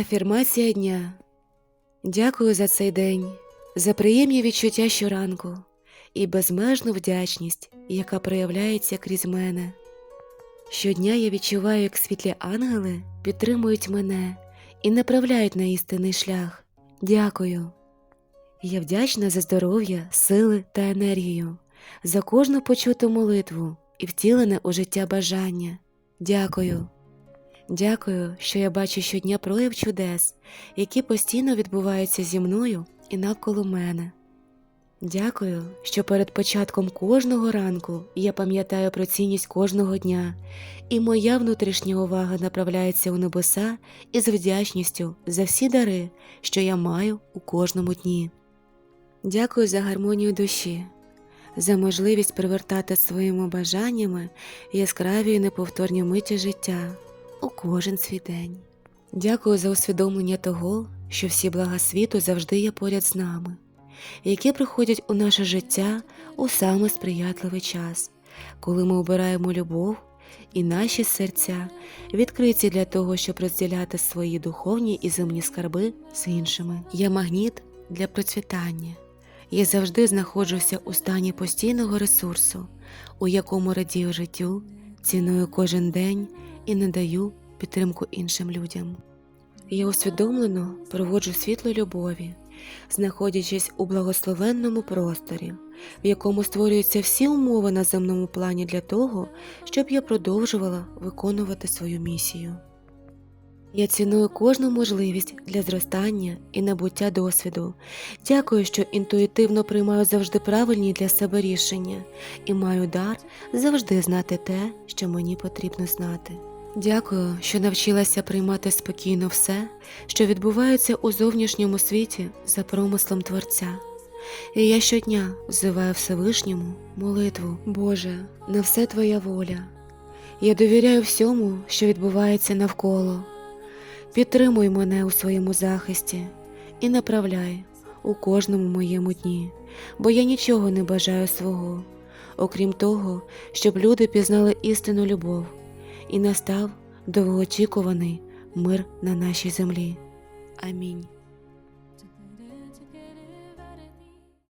Афірмація дня. Дякую за цей день, за приємні відчуття щоранку і безмежну вдячність, яка проявляється крізь мене. Щодня я відчуваю, як світлі ангели підтримують мене і направляють на істинний шлях. Дякую. Я вдячна за здоров'я, сили та енергію, за кожну почуту молитву і втілене у життя бажання. Дякую. Дякую, що я бачу щодня прояв чудес, які постійно відбуваються зі мною і навколо мене. Дякую, що перед початком кожного ранку я пам'ятаю про цінність кожного дня, і моя внутрішня увага направляється у небеса із вдячністю за всі дари, що я маю у кожному дні. Дякую за гармонію душі, за можливість привертати своїми бажаннями яскраві і неповторні миті життя у кожен свій день. Дякую за усвідомлення того, що всі блага світу завжди є поряд з нами, які приходять у наше життя у саме сприятливий час, коли ми обираємо любов і наші серця відкриті для того, щоб розділяти свої духовні і земні скарби з іншими. Я магніт для процвітання. Я завжди знаходжуся у стані постійного ресурсу, у якому радію життю, ціную кожен день і надаю підтримку іншим людям. Я усвідомлено проводжу світло любові, знаходячись у благословенному просторі, в якому створюються всі умови на земному плані для того, щоб я продовжувала виконувати свою місію. Я ціную кожну можливість для зростання і набуття досвіду. Дякую, що інтуїтивно приймаю завжди правильні для себе рішення і маю дар завжди знати те, що мені потрібно знати. Дякую, що навчилася приймати спокійно все, що відбувається у зовнішньому світі за промислом Творця. І я щодня взиваю Всевишньому молитву, Боже, на все Твоя воля. Я довіряю всьому, що відбувається навколо. Підтримуй мене у своєму захисті і направляй у кожному моєму дні, бо я нічого не бажаю свого, окрім того, щоб люди пізнали істинну любов і настав довгоочікуваний мир на нашій землі. Амінь.